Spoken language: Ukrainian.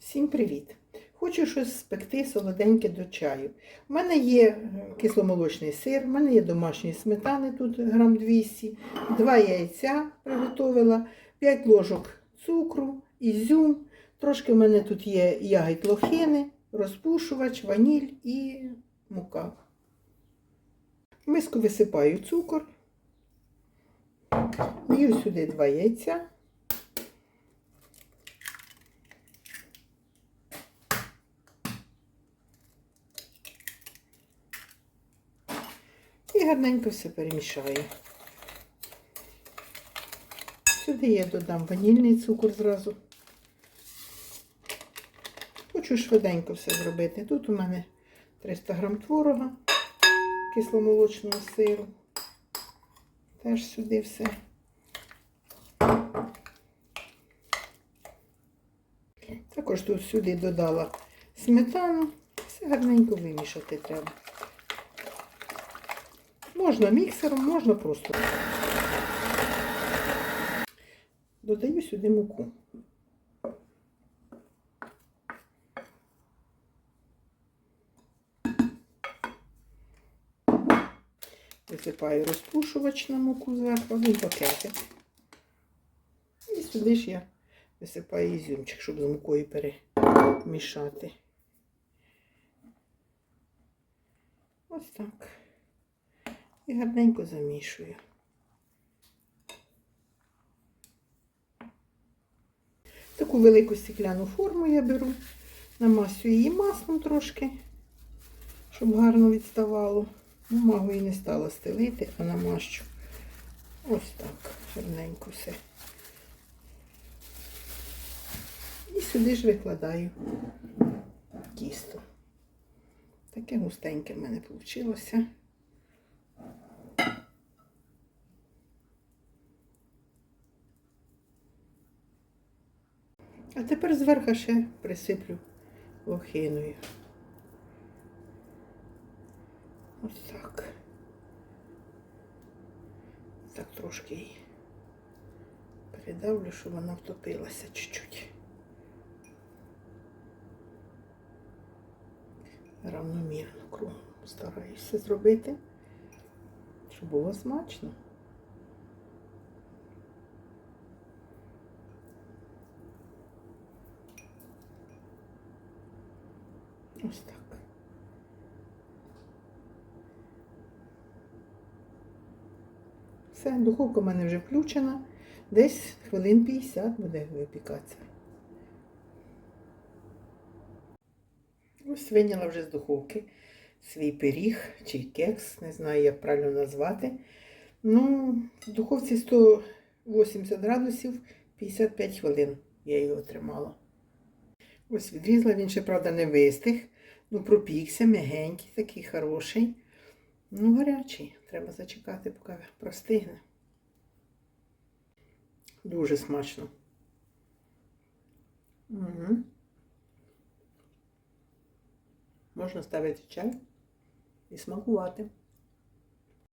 Всім привіт! Хочу щось спекти солоденьке до чаю. У мене є е, кисломолочний сир, у мене є домашні сметани, тут грам 200, два яйця приготувала, 5 ложок цукру, ізюм. Трошки в мене тут є ягід лохини, розпушувач, ваніль і мука. В миску висипаю цукор. Дію сюди два яйця. Гарненько все перемішаю. Сюди я додам ванільний цукор зразу. Хочу швиденько все зробити. Тут у мене 300 грам творога, кисломолочного сиру. Теж сюди все. Також тут сюди додала сметану. Все гарненько вимішати треба. Можна міксером, можна просто. Додаю сюди муку. Висипаю розпушувач на муку зверху, один пакетик. І сюди ж я висипаю ізюмчик, щоб з мукою перемішати. Ось так. І гарненько замішую. Таку велику стекляну форму я беру, намасю її маслом трошки, щоб гарно відставало. Бумагу і не стала стелити, а намащу. Ось так, гарненько все. І сюди ж викладаю тісто. Таке густеньке в мене вийшло. А тепер зверху ще присиплю лохиною. Ось так. Так трошки її передавлю, щоб вона втопилася чуть-чуть. Равномірно кругом стараюся зробити, щоб було смачно. Ось так. Все, духовка в мене вже включена. Десь хвилин 50 буде випікатися. Ось виняла вже з духовки свій пиріг чи кекс, не знаю, як правильно назвати. Ну, в духовці 180 градусів 55 хвилин я його тримала. Ось відрізала, він ще, правда, не вистиг. Ну, пропікся, м'ягенький, такий хороший. Ну, гарячий. Треба зачекати, поки простигне. Дуже смачно. Угу. Можна ставити чай і смакувати.